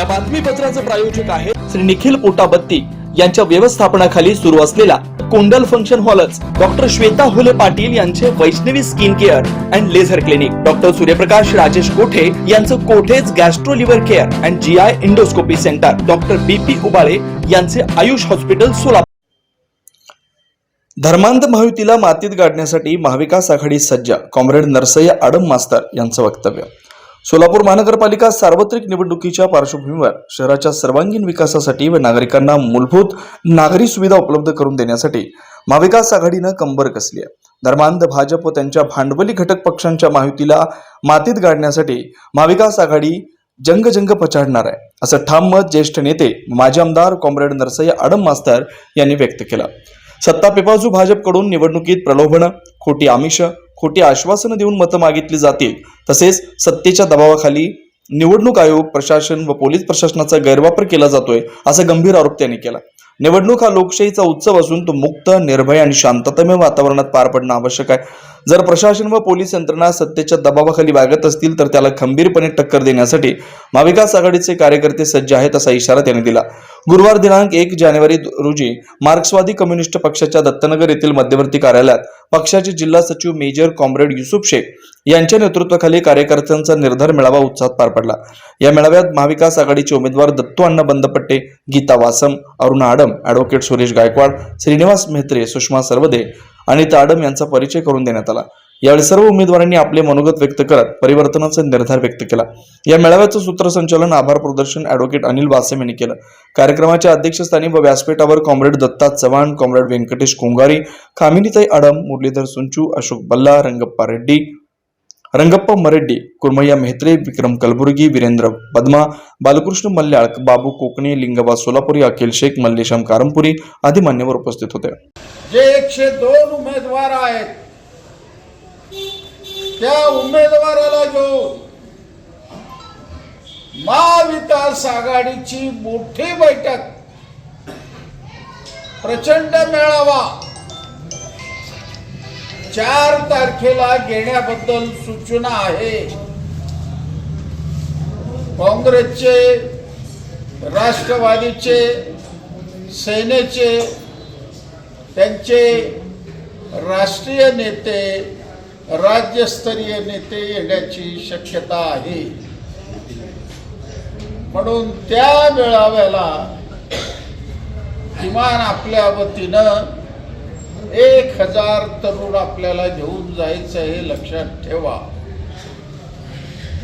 या बातमीपत्राचं प्रायोजक आहे श्री निखिल पोटाबत्ती यांच्या व्यवस्थापनाखाली सुरू असलेला कोंडल फंक्शन हॉलच डॉक्टर श्वेता हुले पाटील यांचे Vaishnavi skin care and laser clinic. Doctor Suryaprakash Rajesh Kothe यांचं Kothe's gastro liver care and G I endoscopy centre. Doctor B P Ubale यांचे आयुष हॉस्पिटल सोलापूर. धर्मांध महायुतीला मातीत गाडण्यासाठी महाविकास आघाडी सज्ज. कॉम्रेड नरसय्या आडम मास्तर यांचं वक्तव्य. सोलापूर महानगरपालिका सार्वत्रिक निवडणुकीच्या पार्श्वभूमीवर शहराच्या सर्वांगीण विकासासाठी व नागरिकांना मूलभूत नागरी सुविधा उपलब्ध करून देण्यासाठी महाविकास आघाडीनं कंबर कसली आहे. धर्मांध भाजप व त्यांच्या भांडवली घटक पक्षांच्या माहितीला मातीत गाडण्यासाठी महाविकास आघाडी जंग जंग पछाडणार आहे असं ठाम मत ज्येष्ठ नेते माजी आमदार कॉम्रेड नरसय्या आडम मास्तर यांनी व्यक्त केलं. सत्ता पिपाजू भाजपकडून निवडणुकीत प्रलोभनं खोटी आमिष खोटी आश्वासनं देऊन मतं मागितली जातील तसेच सत्तेच्या दबावाखाली निवडणूक आयोग प्रशासन व पोलीस प्रशासनाचा गैरवापर केला जातोय असा गंभीर आरोप त्यांनी केला. निवडणूक हा लोकशाहीचा उत्सव असून तो मुक्त निर्भय आणि शांततामय वातावरणात पार पडणं आवश्यक आहे. जर प्रशासन व पोलीस यंत्रणा सत्तेच्या दबावाखाली वागत असतील तर त्याला खंबीरपणे टक्कर देण्यासाठी महाविकास आघाडीचे कार्यकर्ते सज्ज आहेत असा इशारा त्यांनी दिला. गुरुवार दिनांक एक जानेवारी रोजी मार्क्सवादी कम्युनिस्ट पक्षाच्या दत्तनगर येथील मध्यवर्ती कार्यालयात पक्षाचे जिल्हा सचिव मेजर कॉम्रेड युसुफ शेख यांच्या नेतृत्वाखाली कार्यकर्त्यांचा निर्धार मेळावा उत्साहात पार पडला. या मेळाव्यात महाविकास आघाडीचे उमेदवार दत्तू अण्णा बंदपट्टे गीता वासम अरुणा आडम ॲडव्होकेट सुरेश गायकवाड श्रीनिवास मेहत्रे सुषमा सर्वदे अनिता आडम यांचा परिचय करून देण्यात आला. यावेळी सर्व उमेदवारांनी आपले मनोगत व्यक्त करत परिवर्तनाचा निर्धार व्यक्त केला. या मेळाव्याचं सूत्रसंचालन आभार प्रदर्शन ॲडव्होकेट अनिल वासेम यांनी केलं. कार्यक्रमाच्या अध्यक्षस्थानी व व्यासपीठावर कॉम्रेड दत्ता चव्हाण कॉम्रेड व्यंकटेश कोंगारी कामिनीताई आडम मुरलीधर सुंचू अशोक बल्ला रंगप्पा रेड्डी रंगप्पा मरेड्डी कुर्मय्या मेहत्रे विक्रम कलबुर्गी वीरेंद्र पद्मा बालकृष्ण मल्याळ बाबू कोकणे लिंगबा सोलापुरी अखिल शेख मल्लेशम कारंपुरी आदी मान्यवर उपस्थित होते. जे एकशे दोन उमेदवार आहेत त्या उमेदवाराला घेऊन महाविकास आघाडीची मोठी बैठक. प्रचंड मेळावा. चार तारखेला घेण्याबद्दल सूचना आहे. काँग्रेसचे राष्ट्रवादीचे सेनेचे त्यांचे राष्ट्रीय नेते राज्यस्तरीय नेते येण्याची शक्यता आहे. म्हणून त्या मेळाव्याला किमान आपल्या वतीनं एक हजार तरुण आपल्याला घेऊन जायचं हे लक्षात ठेवा.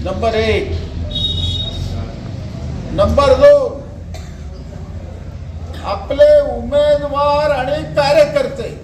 नंबर एक. नंबर दोन. आपले उमेदवार आणि कार्यकर्ते.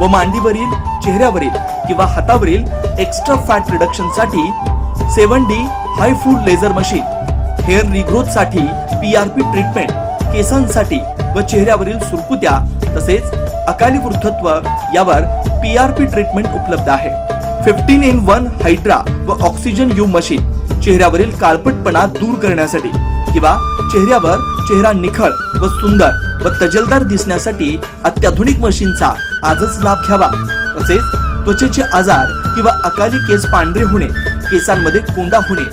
व मांडीवरील चेहऱ्यावरील किंवा हातावरील एक्स्ट्रा फॅट रिडक्शनसाठी सेवन डी हाय फूड लेझर मशीन हेअर रिग्रोथसाठी पीआरपी ट्रीटमेंट केसांसाठी व चेहऱ्यावरील सुरकुत्या तसेच अकाली वृद्धत्व यावर पीआरपी ट्रीटमेंट उपलब्ध आहे. फिफ्टीन इन वन हायड्रा व ऑक्सिजन यू मशीन चेहऱ्यावरील काळपटपणा दूर करण्यासाठी किंवा चेहऱ्यावर चेहरा निखळ व सुंदर व तजलदार दिसण्यासाठी अत्याधुनिक मशीनचा आजच लाभ घ्यावा. तसेच त्वचेचे आजार किंवा अकाली केस पांढरे होणे केसांमध्ये कोंडा होणे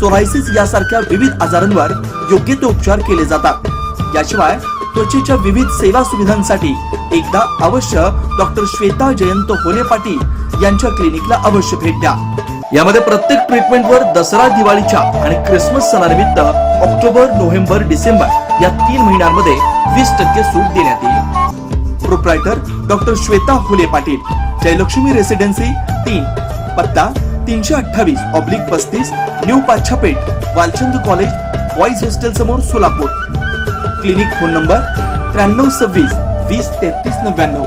सोरायसिस यासारख्या विविध आजारांवर योग्य ते उपचार केले जातात. याशिवाय त्वचेच्या विविध सेवा सुविधांसाठी एकदा अवश्य डॉक्टर श्वेता जयंत होले पाटील यांच्या क्लिनिकला अवश्य भेट द्या. यामध्ये प्रत्येक ट्रीटमेंटवर दसरा दिवाळीच्या आणि क्रिसमस सणानिमित्त ऑक्टोबर नोव्हेंबर डिसेंबर या तीन महिन्यांमध्ये वीस टक्के सूट देण्यात येईल. Proprietor doctor Shweta Phule Patil Jayalakshmi residency तीन पत्ता तीनशे अठ्ठावीस ऑब्लिक पस्तीस new Pachhapeth Walchand college boys hostel समोर सोलापूर. क्लिनिक फोन नंबर त्र्याण्णव सव्वीस वीस तेहतीस नव्याण्णव.